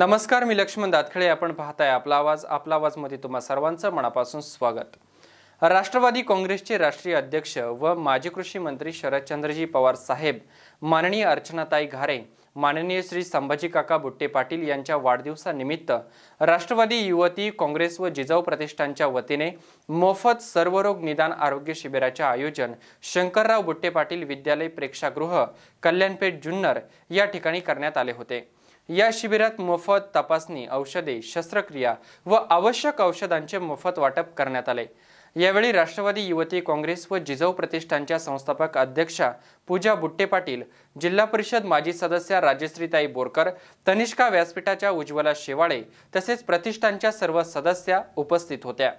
नमस्कार मी लक्ष्मण दातखळे. आपण पाहताय आपला आवाज आपला आवाजमध्ये तुम्हा सर्वांचं मनापासून स्वागत. राष्ट्रवादी काँग्रेसचे राष्ट्रीय अध्यक्ष व माजी कृषी मंत्री शरदचंद्रजी पवार साहेब माननीय अर्चनाताई घारे माननीय श्री संभाजी काका बुट्टे पाटील यांच्या वाढदिवसानिमित्त राष्ट्रवादी युवती काँग्रेस व जिजाऊ प्रतिष्ठानच्या वतीने मोफत सर्वरोग निदान आरोग्य शिबिराचे आयोजन शंकरराव बुट्टे पाटील विद्यालय प्रेक्षागृह कल्याणपेठ जुन्नर या ठिकाणी करण्यात आले होते. या शिबिरात मोफत तपासणी औषधे शस्त्रक्रिया व आवश्यक औषधांचे मोफत वाटप करण्यात आले. यावेळी राष्ट्रवादी युवती काँग्रेस व जिजाऊ प्रतिष्ठानच्या संस्थापक अध्यक्षा पूजा बुट्टे पाटील जिल्हा परिषद माजी सदस्या राजश्रीताई बोरकर तनिष्का व्यासपीठाच्या उज्ज्वला शेवाळे तसेच प्रतिष्ठानच्या सर्व सदस्या उपस्थित होत्या.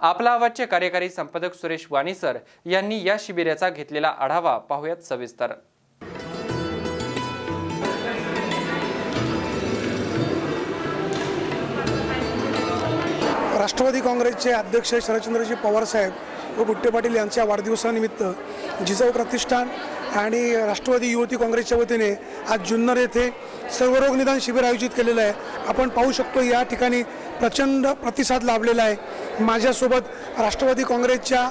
आपला आवाजचे कार्यकारी संपादक सुरेश वाणीसर यांनी या शिबिराचा घेतलेला आढावा पाहूयात सविस्तर. राष्ट्रवादी काँग्रेसचे अध्यक्ष शरदचंद्रजी पवारसाहेब व बुट्टे पाटील यांच्या वाढदिवसानिमित्त जिजाऊ प्रतिष्ठान आणि राष्ट्रवादी युवती काँग्रेसच्या वतीने आज जुन्नर येथे सर्वरोग निदान शिबिर आयोजित केलेलं आहे. आपण पाहू शकतो या ठिकाणी प्रचंड प्रतिसाद लाभलेला आहे. माझ्यासोबत राष्ट्रवादी काँग्रेसच्या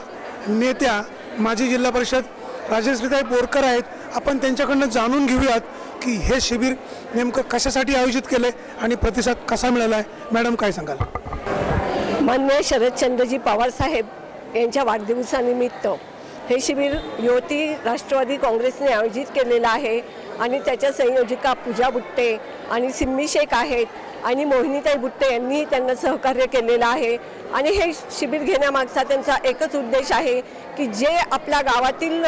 नेत्या माजी जिल्हा परिषद राजेश्रीताई बोरकर आहेत. आपण त्यांच्याकडनं जाणून घेऊयात की हे शिबिर नेमकं कशासाठी आयोजित केलं आहे आणि प्रतिसाद कसा मिळाला आहे. मॅडम काय सांगाल? मान्य शरदचंद्रजी पवार साहेब यांच्या वाढदिवसानिमित्त हे शिबिर युवती राष्ट्रवादी काँग्रेसने आयोजित केलेलं आहे आणि त्याच्या संयोजिका पूजा बुट्टे आणि सिम्मी शेख आहेत आणि मोहिनीताई बुट्टे यांनीही त्यांना सहकार्य केलेलं आहे. आणि हे शिबिर घेण्यामागचा त्यांचा एकच उद्देश आहे की जे आपल्या गावातील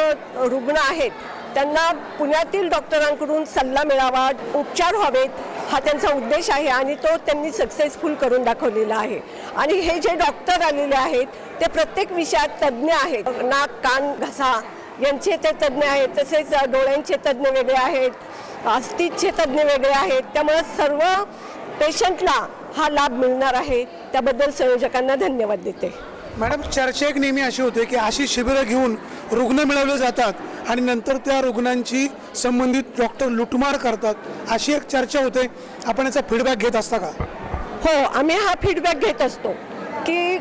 रुग्ण आहेत त्यांना पुण्यातील डॉक्टरांकडून सल्ला मिळावा उपचार व्हावेत हा त्यांचा उद्देश आहे आणि तो त्यांनी सक्सेसफुल करून दाखवलेला आहे. आणि हे जे डॉक्टर आलेले आहेत ते प्रत्येक विषयात तज्ज्ञ आहेत. नाक कान घसा यांचे ते तज्ज्ञ आहेत. तसेच डोळ्यांचे तज्ज्ञ वेगळे आहेत. अस्थितचे तज्ज्ञ वेगळे आहेत. त्यामुळे सर्व पेशंटला हा लाभ मिळणार आहे. त्याबद्दल संयोजकांना धन्यवाद देते. मॅडम चर्चा एक नेहमी अशी होते की अशी शिबिरं घेऊन रुग्ण मिळवले जातात आणि नंतर त्या रुग्णांची संबंधित डॉक्टर लुटमार करतात अशी एक चर्चा होते. आपण याचा फीडबॅक घेत असता का? हो आम्ही हा फीडबॅक घेत असतो की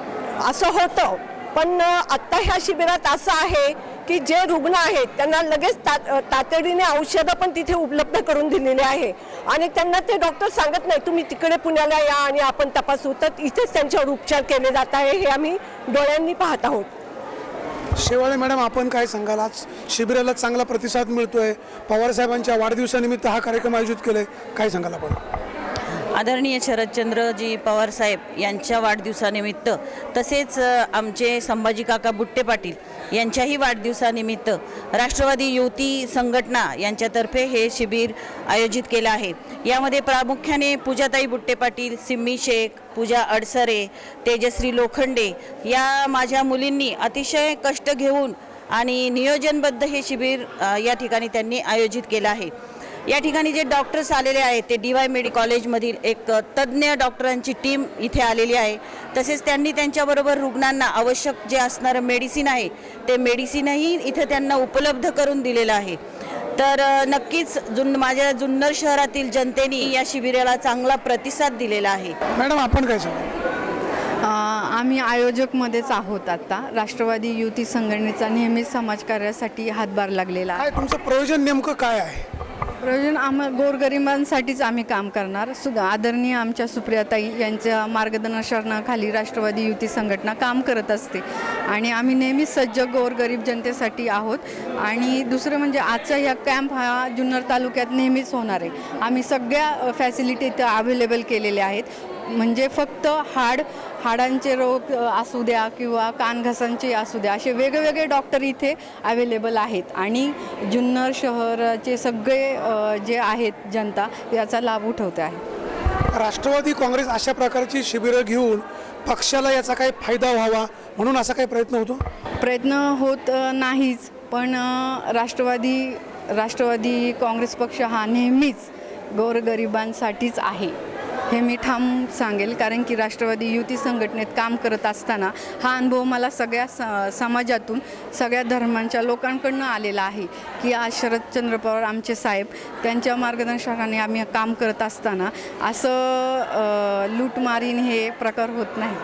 असं होतं. पण आत्ता ह्या शिबिरात असं आहे की जे रुग्ण आहेत त्यांना लगेच तात तातडीने औषधं पण तिथे उपलब्ध करून दिलेली आहे. आणि त्यांना ते डॉक्टर सांगत नाही तुम्ही तिकडे पुण्याला या आणि आपण तपासू. तर इथेच त्यांच्यावर उपचार केले जात आहे हे आम्ही डोळ्यांनी पाहत आहोत. शेवाळे मॅडम आपण काय सांगाल? आज शिबिराला चांगला प्रतिसाद मिळतोय. पवार साहेबांच्या वाढदिवसानिमित्त हा कार्यक्रम आयोजित केलाय. काय सांगाल आपण? आदरणीय शरदचंद्रजी पवार साहेब यांच्या वाढदिवसानिमित्त तसेच आमचे संभाजी काका बुट्टे पाटील यांच्याही वाढदिवसानिमित्त राष्ट्रवादी युवती संघटना यांच्यातर्फे हे शिबिर आयोजित केलं आहे. यामध्ये प्रामुख्याने पूजाताई बुट्टे पाटील सिम्मी शेख पूजा अडसरे तेजश्री लोखंडे या माझ्या मुलींनी अतिशय कष्ट घेऊन आणि नियोजनबद्ध हे शिबिर या ठिकाणी त्यांनी आयोजित केलं आहे. या ठिकाणी जे डॉक्टर्स आलेले आहेत ते डी वाय मेडी कॉलेजमधील एक तज्ज्ञ डॉक्टरांची टीम इथे आलेली आहे. तसेच त्यांनी त्यांच्याबरोबर रुग्णांना आवश्यक जे असणारं मेडिसिन आहे ते मेडिसिनही इथे त्यांना उपलब्ध करून दिलेलं आहे. तर नक्कीच जुन माझ्या जुन्नर शहरातील जनतेने या शिबिराला चांगला प्रतिसाद दिलेला आहे. मॅडम आपण काय आम्ही आयोजकमध्येच आहोत आता. राष्ट्रवादी युवती संघटनेचा नेहमीच समाजकार्यासाठी हातभार लागलेला आहे. तुमचं प्रयोजन नेमकं काय आहे? प्रयोजन आम्हा गोरगरिबांसाठीच आम्ही काम करणार. सुद्धा आदरणीय आमच्या सुप्रियाताई यांच्या मार्गदर्शनाखाली राष्ट्रवादी युती संघटना काम करत असते. आणि आम्ही नेहमीच सज्ज गोरगरीब जनतेसाठी आहोत. आणि दुसरं म्हणजे आजचा या कॅम्प हा जुन्नर तालुक्यात नेहमीच होणार आहे. आम्ही सगळ्या फॅसिलिटी इथं अवेलेबल केलेल्या आहेत. म्हणजे फक्त हाड हाडांचे रोग असू द्या किंवा कानघसांचे असू द्या असे वेगवेगळे डॉक्टर इथे अवेलेबल आहेत. आणि जुन्नर शहराचे सगळे जे आहेत जनता याचा लाभ उठवते आहे. राष्ट्रवादी काँग्रेस अशा प्रकारची शिबिरं घेऊन पक्षाला याचा काही फायदा व्हावा म्हणून असा काही प्रयत्न होतो? प्रयत्न होत नाहीच. पण राष्ट्रवादी राष्ट्रवादी काँग्रेस पक्ष हा नेहमीच गोरगरिबांसाठीच आहे. हे मी ठाम सांगेल कारण की राष्ट्रवादी युती संघटनेत काम करत असताना हा अनुभव मला सगळ्या स समाजातून सगळ्या धर्मांच्या लोकांकडनं आलेला आहे की आज शरदचंद्र पवार आमचे साहेब त्यांच्या मार्गदर्शनाने आम्ही काम करत असताना असं लूटमारीन हे प्रकार होत नाही.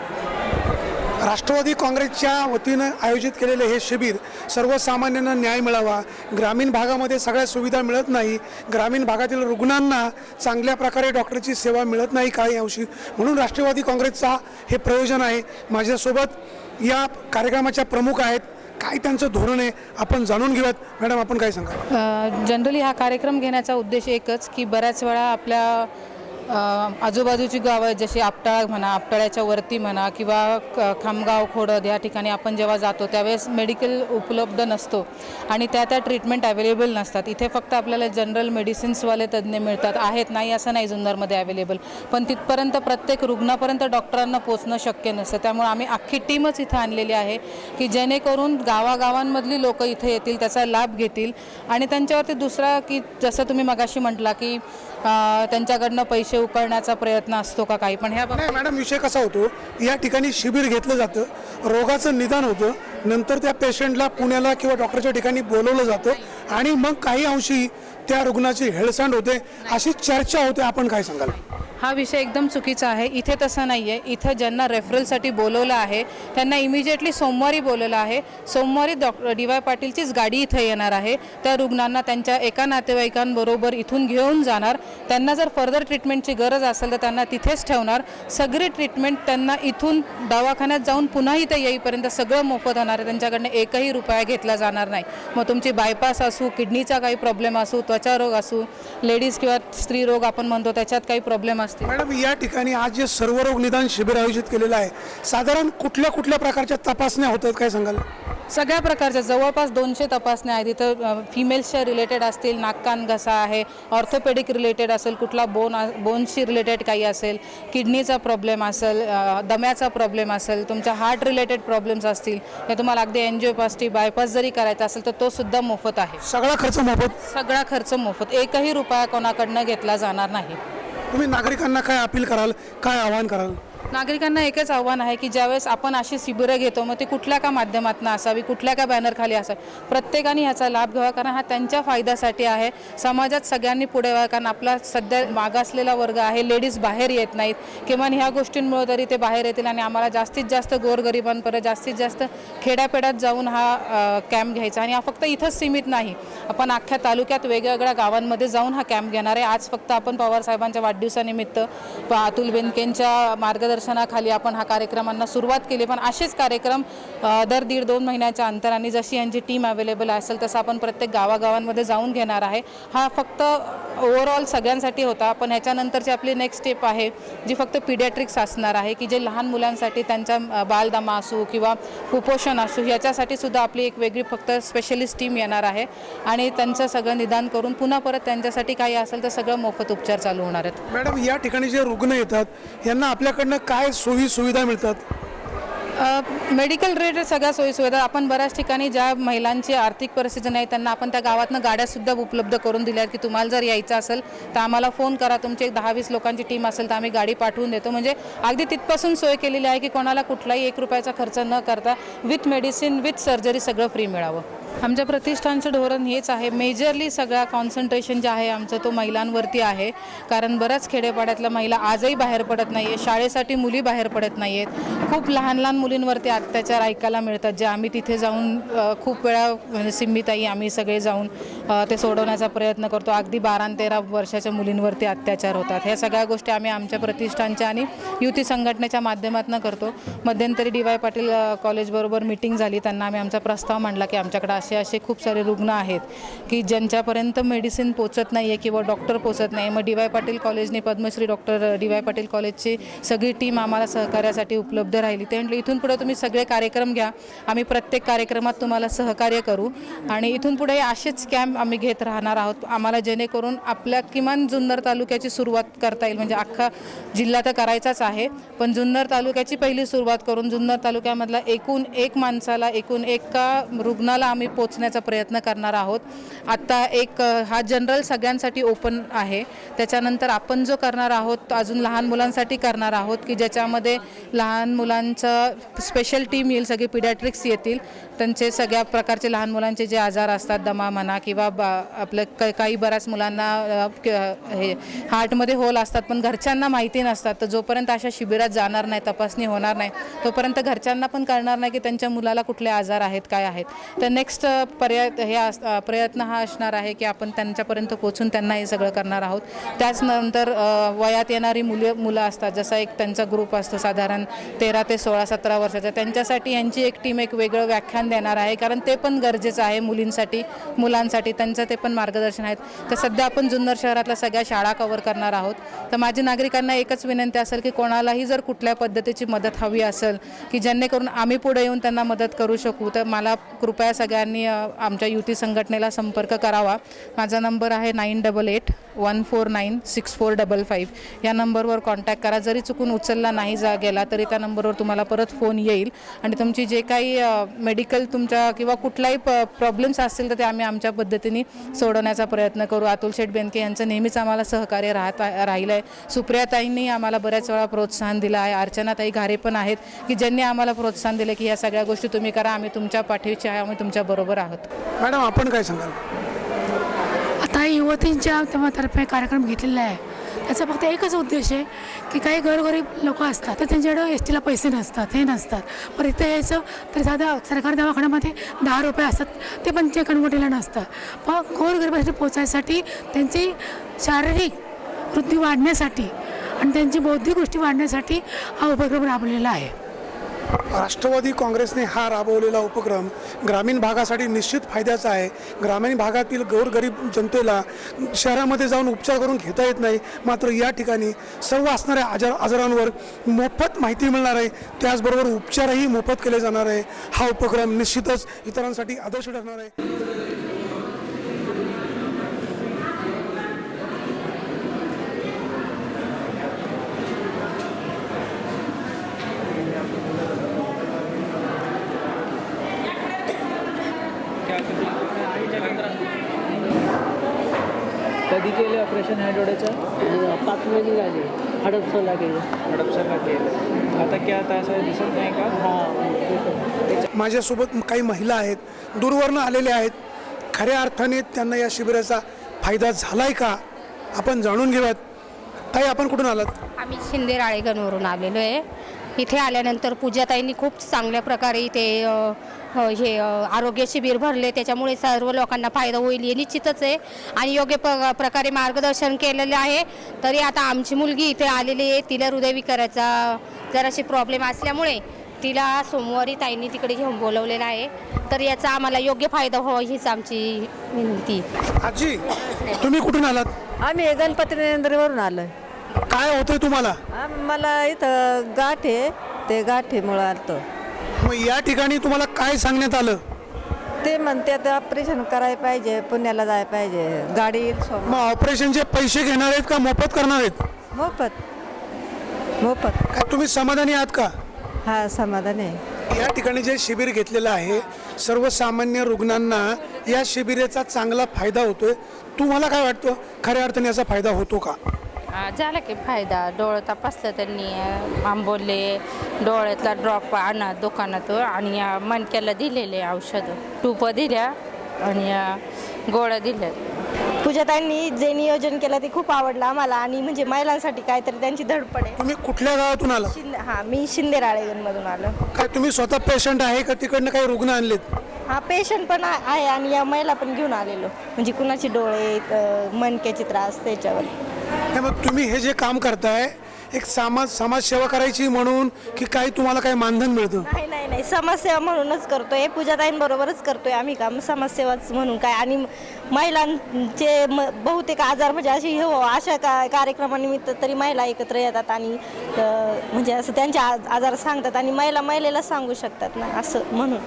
राष्ट्रवादी काँग्रेसच्या वतीनं आयोजित केलेले हे शिबिर सर्वसामान्यांना न्याय मिळावा ग्रामीण भागामध्ये सगळ्या सुविधा मिळत नाही ग्रामीण भागातील रुग्णांना चांगल्या प्रकारे डॉक्टरची सेवा मिळत नाही काही अंशी म्हणून राष्ट्रवादी काँग्रेसचा हे प्रयोजन आहे. माझ्यासोबत या कार्यक्रमाच्या प्रमुख आहेत. काय त्यांचं धोरण आहे आपण जाणून घेऊयात. मॅडम आपण काय सांगा जनरली हा कार्यक्रम घेण्याचा उद्देश एकच की बऱ्याच वेळा आपल्या आजूबाजूची गावं आहेत, जशी आपटाळा म्हणा आपटाळ्याच्या वरती म्हणा किंवा क- खामगाव खोडद या ठिकाणी आपण जेव्हा जातो त्यावेळेस मेडिकल उपलब्ध नसतो. आणि त्या त्या ट्रीटमेंट अवेलेबल नसतात. इथे फक्त आपल्याला जनरल मेडिसिन्सवाले तज्ज्ञ मिळतात. आहेत नाही असं नाही जुन्नरमध्ये अवेलेबल पण तिथपर्यंत प्रत्येक रुग्णापर्यंत डॉक्टरांना पोचणं शक्य नसतं. त्यामुळे आम्ही अख्खी टीमच इथं आणलेली आहे की जेणेकरून गावागावांमधली लोक इथे येतील त्याचा लाभ घेतील. आणि त्यांच्यावरती दुसरा की जसं तुम्ही मगाशी म्हटला की त्यांच्याकडनं पैसे उकळण्याचा प्रयत्न असतो का काही? पण ह्या नाही मॅडम विषय कसा होतो? या ठिकाणी शिबिर घेतलं जातं रोगाचं निदान होतं नंतर त्या पेशंटला पुण्याला किंवा डॉक्टरच्या ठिकाणी बोलवलं जातं आणि मग काही अंशी त्या रुग्णाची हेळसांड होते अशी चर्चा होते आपण काय सांगाल? हा विषय एकदम चुकीचा आहे. इथे तसं नाही आहे इथं ज्यांना रेफरलसाठी बोलवलं आहे त्यांना इमिजिएटली सोमवारी बोलवलं आहे. सोमवारी डॉक्टर डी वाय पाटीलचीच गाडी इथं येणार आहे. त्या रुग्णांना त्यांच्या एका नातेवाईकांबरोबर इथून घेऊन जाणार. त्यांना जर फर्दर ट्रीटमेंटची गरज असेल तर त्यांना तिथेच ठेवणार. सगळी ट्रीटमेंट त्यांना इथून दवाखान्यात जाऊन पुन्हा इथं येईपर्यंत सगळं मोफत होणार आहे. त्यांच्याकडनं एकही रुपया घेतला जाणार नाही. मग तुमची बायपास असू किडनीचा काही प्रॉब्लेम असू त्वचारोग असू लेडीज किंवा स्त्री रोग आपण म्हणतो त्याच्यात काही प्रॉब्लेम असतील. मॅडम या ठिकाणी आज जे सर्वरोग निदान शिबिर आयोजित केलेलं आहे साधारण कुठल्या कुठल्या प्रकारच्या तपासण्या होत आहेत काय सांगाल? सगळ्या प्रकारच्या जवळपास दोनशे तपासण्या आहेत. इथं फिमेल्सच्या रिलेटेड असतील नाक कान घसा आहे ऑर्थोपेडिक रिलेटेड असेल कुठला बोन बोनशी रिलेटेड काही असेल किडनीचा प्रॉब्लेम असेल दम्याचा प्रॉब्लेम असेल तुमच्या हार्ट रिलेटेड प्रॉब्लेम्स असतील या तुम्हाला अगदी एन्जिओपास्टी बायपास जरी करायचा असेल तर तो सुद्धा मोफत आहे. सगळा खर्च मोफत? सगळा खर्च मोफत एकही रुपया कोणाकडनं घेतला जाणार नाही. तुम्ही नागरिकांना काय अपील कराल? काय आवाहन कराल? नागरिकांना एकच आव्हान आहे की ज्यावेळेस आपण अशी शिबिरं घेतो मग ते कुठल्या का माध्यमातून असावी कुठल्या का बॅनरखाली असावी प्रत्येकाने ह्याचा लाभ घ्यावा कारण हा त्यांच्या फायद्यासाठी आहे. समाजात सगळ्यांनी पुढे व्हावं कारण आपला सध्या मागासलेला वर्ग आहे लेडीज बाहेर येत नाहीत. किमान ह्या गोष्टींमुळे तरी ते बाहेर येतील आणि आम्हाला जास्तीत जास्त गोरगरिबांपर्यंत जास्तीत जास्त खेड्यापेड्यात जाऊन हा कॅम्प घ्यायचा. आणि हा फक्त इथंच सीमित नाही. आपण अख्ख्या तालुक्यात वेगवेगळ्या गावांमध्ये जाऊन हा कॅम्प घेणार आहे. आज फक्त आपण पवार साहेबांच्या वाढदिवसानिमित्त अतुल बेनकेंच्या मार्गदर्शनाखाली आपण हा कार्यक्रमांना सुरुवात केली पण असेच कार्यक्रम दर दीड दोन महिन्याच्या अंतराने जशी यांची टीम अवेलेबल असेल तसं आपण प्रत्येक गावागावांमध्ये जाऊन घेणार आहे. हा फक्त ओव्हरऑल सगळ्यांसाठी होता पण ह्याच्यानंतरची आपली नेक्स्ट स्टेप आहे जी फक्त पिडियाट्रिक्स असणार आहे की जे लहान मुलांसाठी त्यांचा बालदमा असू किंवा कुपोषण असू याच्यासाठी सुद्धा आपली एक वेगळी फक्त स्पेशलिस्ट टीम येणार आहे. आणि त्यांचं सगळं निदान करून पुन्हा परत त्यांच्यासाठी काही असेल तर सगळं मोफत उपचार चालू होणार आहेत. मॅडम या ठिकाणी जे रुग्ण येतात यांना आपल्याकडनं काय सोयी सुविधा मिळतात? मेडिकल रिलेटेड सगळ्या सोयीसुविधा आपण बऱ्याच ठिकाणी ज्या महिलांची आर्थिक परिस्थिती नाही त्यांना आपण त्या गावातनं गाड्यासुद्धा उपलब्ध करून दिल्या आहेत की तुम्हाला जर यायचं असेल तर आम्हाला फोन करा. तुमची एक दहा वीस लोकांची टीम असेल तर आम्ही गाडी पाठवून देतो. म्हणजे अगदी तिथपासून सोय केलेली आहे की कोणाला कुठलाही एक रुपयाचा खर्च न करता विथ मेडिसिन विथ सर्जरी सगळं फ्री मिळावं. आमच्या प्रतिष्ठानचं धोरण हेच आहे. मेजरली सगळा कॉन्सन्ट्रेशन जे आहे आमचं तो महिलांवरती आहे. कारण बऱ्याच खेडेपाड्यातल्या महिला आजही बाहेर पडत नाही आहे शाळेसाठी मुली बाहेर पडत नाही आहेत खूप लहान लहान मुलींवरती अत्याचार ऐकायला मिळतात. जे आम्ही तिथे जाऊन खूप वेळा म्हणजे सिम्मीताई आम्ही सगळे जाऊन ते सोडवण्याचा प्रयत्न करतो. अगदी बारा तेरा वर्षाच्या मुलींवरती अत्याचार होतात. ह्या सगळ्या गोष्टी आम्ही आमच्या प्रतिष्ठानच्या आणि युती संघटनेच्या माध्यमातून करतो. मध्यंतरी डी वाय पाटील कॉलेजबरोबर मिटिंग झाली. त्यांना आम्ही आमचा प्रस्ताव मांडला की आमच्याकडे असे असे खूप सारे रुग्ण आहेत की ज्यांच्यापर्यंत मेडिसिन पोचत नाही आहे किंवा डॉक्टर पोचत नाही मग डी वाय पाटील कॉलेजने Padmashri doctor D Y Patil कॉलेजची सगळी टीम आम्हाला सहकार्यासाठी उपलब्ध राहिली. ते म्हटलं इथून पुढे तुम्ही सगळे कार्यक्रम घ्या. आम्ही प्रत्येक कार्यक्रमात तुम्हाला सहकार्य करू आणि इथून पुढे असेच कॅम्प आम्ही घेत राहणार आहोत. आम्हाला जेणेकरून आपल्या किमान जुन्नर तालुक्याची सुरुवात करता येईल. म्हणजे अख्खा जिल्हा तर करायचाच आहे पण जुन्नर तालुक्याची पहिली सुरुवात करून जुन्नर तालुक्यामधला एकूण एक माणसाला एकूण एका रुग्णाला आम्ही आम्ही पोचण्याचा प्रयत्न करणार आहोत. आत्ता एक हा जनरल सगळ्यांसाठी ओपन आहे. त्याच्यानंतर आपण जो करणार आहोत तो अजून लहान मुलांसाठी करणार आहोत की ज्याच्यामध्ये लहान मुलांचं स्पेशल टीम येईल सगळे पिडॅट्रिक्स येतील. त्यांचे सगळ्या प्रकारचे लहान मुलांचे जे आजार असतात दमा म्हणा किंवा बा आपलं क काही बऱ्याच मुलांना हे हार्टमध्ये होल असतात पण घरच्यांना माहिती नसतात. तर जोपर्यंत अशा शिबिरात जाणार नाही तपासणी होणार नाही तोपर्यंत घरच्यांना पण कळणार नाही की त्यांच्या मुलाला कुठले आजार आहेत काय आहेत. तर नेक्स्ट Uh, पर्याय हे अस- प्रयत्न हा असणार आहे की आपण त्यांच्यापर्यंत पोचून त्यांना हे सगळं करणार आहोत. त्याचनंतर वयात येणारी मुले मुलं असतात जसा एक त्यांचा ग्रुप असतो साधारण तेरा ते सोळा सतरा वर्षाचा. त्यांच्यासाठी यांची एक टीम एक वेगळं व्याख्यान देणार आहे कारण ते पण गरजेचं आहे मुलींसाठी मुलांसाठी. त्यांचं ते पण मार्गदर्शन आहेत. तर सध्या आपण जुन्नर शहरातल्या सगळ्या शाळा कव्हर करणार आहोत. तर माझी नागरिकांना एकच विनंती असेल की कोणालाही जर कुठल्या पद्धतीची मदत हवी असेल की जेणेकरून आम्ही पुढे येऊन त्यांना मदत करू शकू तर मला कृपया सगळ्या अ, आमच्या युती संघटनेला संपर्क करावा. माझा नंबर आहे nine double eight one four nine six four double five. या नंबरवर कॉन्टॅक्ट करा. जरी चुकून उचलला नाही जा गेला तरी त्या नंबरवर तुम्हाला परत फोन येईल. आणि तुमची जे काही मेडिकल तुमच्या किंवा कुठलाही प प्रॉब्लेम्स असतील तर ते आम्ही आमच्या पद्धतीने सोडवण्याचा प्रयत्न करू. अतुल शेठ बेनके यांचं नेहमीच आम्हाला सहकार्य राहत राहिलं आहे सुप्रियाताईंनी आम्हाला बऱ्याच वेळा प्रोत्साहन दिलं आहे. अर्चनाताई घारे पण आहेत की ज्यांनी आम्हाला प्रोत्साहन दिलं की या सगळ्या गोष्टी तुम्ही करा. आम्ही तुमच्या पाठीचे आहे आम्ही तुमच्या तुमच्याबरोबर आहोत. मॅडम आपण काय सांगाल? आता युवतींच्या तर्फे कार्यक्रम घेतलेला आहे. त्याचा फक्त एकच उद्देश आहे की काही गरगरीब लोक असतात तर त्यांच्याकडं एस टीला पैसे नसतात हे नसतात. पण इथं यायचं तर साधा सरकारी दवाखान्यामध्ये दहा रुपये असतात ते पण ते कन्वर्टीला नसतात पण गोरगरिबासाठी पोचायसाठी त्यांची शारीरिक वृद्धी वाढण्यासाठी आणि त्यांची बौद्धिक गोष्टी वाढण्यासाठी हा उपक्रम राबवलेला आहे. राष्ट्रवादी काँग्रेसने हा राबवलेला उपक्रम ग्रामीण भागासाठी निश्चित फायद्याचा आहे. ग्रामीण भागातील गोरगरीब जनतेला शहरामध्ये जाऊन उपचार करून घेता येत नाही. मात्र या ठिकाणी सर्व असणाऱ्या आजार आजारांवर मोफत माहिती मिळणार आहे. त्याचबरोबर उपचारही मोफत केले जाणार आहे. हा उपक्रम निश्चितच इतरांसाठी आदर्श ठरणार आहे. कधी केले ऑपरेशन ह्या डोळ्याचं पाच महिने झाले. हडपसरला गेले. हडपसरला केलं आता क्या आता असं दिसत नाही का? हा माझ्यासोबत काही महिला आहेत दूरवरनं आलेल्या आहेत. खऱ्या अर्थाने त्यांना या शिबिराचा फायदा झाला आहे का? आपण जाणून घेऊयात. ताई आपण कुठून आलात? आम्ही शिंदे राळेगणवरून आलेलो आहे. इथे आल्यानंतर पूजाताईंनी खूप चांगल्या प्रकारे इथे हे आरोग्य शिबिर भरले. त्याच्यामुळे सर्व लोकांना फायदा होईल हे निश्चितच आहे. आणि योग्य प प्रकारे मार्गदर्शन केलेलं आहे. तरी आता आमची मुलगी इथे आलेली आहे. तिला हृदयविकाराचा जराशी प्रॉब्लेम असल्यामुळे तिला सोमवारी ताईंनी तिकडे घेऊन बोलवलेलं आहे. तर याचा आम्हाला योग्य फायदा हो हीच आमची विनंती. आजी तुम्ही कुठून आलात? आम्ही गणपती नरेंद्रवरून आलो आहे काय होतंय तुम्हाला? मला इथं गाठ आहे ते गाठीमुळं आलं मग या ठिकाणी तुम्हाला काय सांगण्यात आलं? ते म्हणतात ऑपरेशन करायला पाहिजे पुण्याला जायला पाहिजे गाडी येईल मग ऑपरेशनचे पैसे घेणार आहेत का मोफत करणार आहेत? मोफत. मोफत. काय तुम्ही समाधानी आहात का? हा समाधान आहे. या ठिकाणी जे शिबिर घेतलेलं आहे सर्वसामान्य रुग्णांना या शिबिराचा चांगला फायदा होतोय. तुम्हाला काय वाटतं? खऱ्या अर्थाने याचा फायदा होतो का? झाला की फायदा. डोळं तपासलं त्यांनी आंबोले डोळ्यातला ड्रॉप आणा दुकानातून आणि मणक्याला दिलेले औषधं. टुपं दिल्या आणि गोळ्या दिल्या. पूजाताईंनी जे नियोजन केलं ते खूप आवडलं आम्हाला आणि म्हणजे महिलांसाठी काहीतरी त्यांची धडपड आहे. तुम्ही कुठल्या गावातून आला? शिंदे हां मी शिंदे राळेगणमधून आलो. काय तुम्ही स्वतः पेशंट आहे का? तिकडनं काही रुग्ण आणलेत? हा पेशंट पण आहे आणि या महिला पण घेऊन आलेलो. म्हणजे कुणाचे डोळे मणक्याचे त्रास त्याच्यावर. त्यामुळे मग तुम्ही हे जे काम करताय एक समाज समाजसेवा करायची म्हणून की काही तुम्हाला काही मानधन मिळतं? नाही नाही नाही. समाजसेवा म्हणूनच करतोय. पूजाताईंबरोबरच करतोय आम्ही काम. समाजसेवाच म्हणून काय. आणि महिलांचे म बहुतेक आजार म्हणजे अशी हो अशा का कार्यक्रमानिमित्त तरी महिला एकत्र येतात आणि अ, म्हणजे असं त्यांचे आज आजार सांगतात आणि महिला महिलेला सांगू शकतात ना असं म्हणून.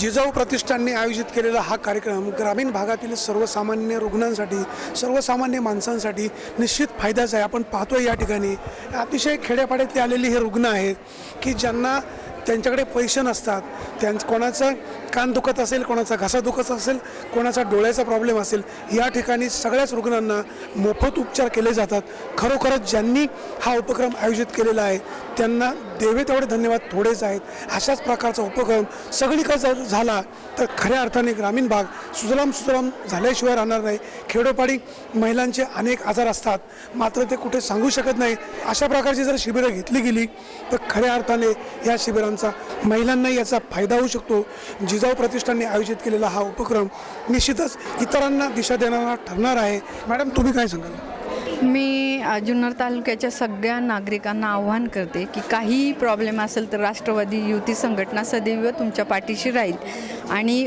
जिजाऊ प्रतिष्ठानने आयोजित केलेला हा कार्यक्रम ग्रामीण भागातील सर्वसामान्य रुग्णांसाठी सर्वसामान्य माणसांसाठी निश्चित फायद्याचा आहे. आपण पाहतोय या ठिकाणी. अतिशय खेड्यापाड्यातले आलेले हे रुग्ण आहेत की ज्यांना त्यांच्याकडे पैसे नसतात. त्यां कोणाचं कान दुखत असेल कोणाचा घसा दुखत असेल कोणाचा डोळ्याचा प्रॉब्लेम असेल या ठिकाणी सगळ्याच रुग्णांना मोफत उपचार केले जातात. खरोखरच ज्यांनी हा उपक्रम आयोजित केलेला आहे त्यांना देवे तेवढे धन्यवाद थोडेच आहेत. अशाच प्रकारचा उपक्रम सगळीकडे जर झाला तर खऱ्या अर्थाने ग्रामीण भाग सुजलाम सुजलाम झाल्याशिवाय राहणार नाही. खेडोपाडी महिलांचे अनेक आजार असतात. मात्र ते कुठे सांगू शकत नाही. अशा प्रकारची जर शिबिरं घेतली गेली तर खऱ्या अर्थाने या शिबिरांचा महिलांनाही याचा फायदा होऊ शकतो. जिजाऊ प्रतिष्ठानने आयोजित केलेला हा उपक्रम निश्चितच इतरांना दिशा देणारा ठरणार आहे. मॅडम तुम्ही काय सांगाल? मी जुन्नर तालुक्याच्या सगळ्या नागरिकांना आव्हान करते की काहीही प्रॉब्लेम असेल तर राष्ट्रवादी युती संघटना सदैव तुमच्या पाठीशी राहील. आणि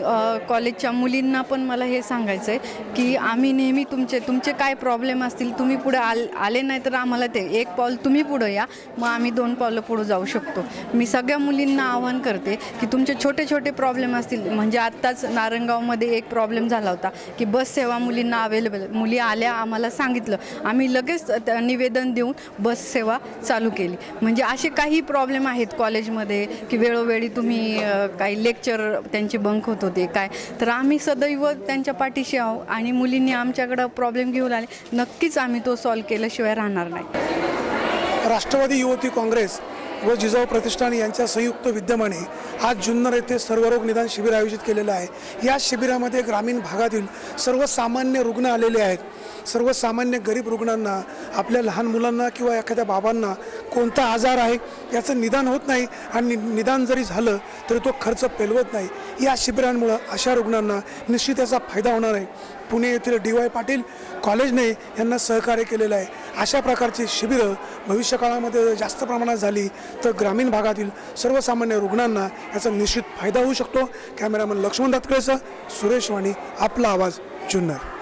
कॉलेजच्या मुलींना पण मला हे सांगायचं आहे की आम्ही नेहमी तुमचे तुमचे काय प्रॉब्लेम असतील तुम्ही पुढे आल आले नाही तर आम्हाला ते एक पाऊल तुम्ही पुढं या मग आम्ही दोन पावलं पुढं जाऊ शकतो. मी सगळ्या मुलींना आव्हान करते की तुमचे छोटे छोटे प्रॉब्लेम असतील म्हणजे आत्ताच नारंगावमध्ये एक प्रॉब्लेम झाला होता की बस सेवा मुलींना अवेलेबल मुली आल्या आम्हाला सांगितलं. आम्ही लगेच त्या निवेदन देऊन बस सेवा चालू केली. म्हणजे असे काही प्रॉब्लेम आहेत कॉलेजमध्ये की वेळोवेळी तुम्ही काही लेक्चर त्यांचे बंक होत होते. काय? तर आम्ही सदैव त्यांच्या पाठीशी आहो आणि मुलींनी आमच्याकडं प्रॉब्लेम घेऊन आले. नक्कीच आम्ही तो सॉल्व केल्याशिवाय राहणार नाही. राष्ट्रवादी युवती काँग्रेस व जिजाऊ प्रतिष्ठान यांच्या संयुक्त विद्यमाने आज जुन्नर येथे सर्वरोग निदान शिबिर आयोजित केलेलं आहे. या शिबिरामध्ये ग्रामीण भागातील सर्वसामान्य रुग्ण आलेले आहेत. सर्वसामान्य गरीब रुग्णांना आपल्या लहान मुलांना किंवा एखाद्या बाबांना कोणता आजार आहे याचं निदान होत नाही आणि निदान जरी झालं तरी तो खर्च पेलवत नाही. या शिबिरांमुळं अशा रुग्णांना निश्चित याचा फायदा होणार आहे. पुणे येथील डी वाय पाटील कॉलेजने यांना सहकार्य केलेलं आहे. अशा प्रकारची शिबिरं भविष्यकाळामध्ये जास्त प्रमाणात झाली तर ग्रामीण भागातील सर्वसामान्य रुग्णांना याचा निश्चित फायदा होऊ शकतो. कॅमेरामन लक्ष्मण दातकळेसह सुरेश वाणी आपला आवाज जुन्नर.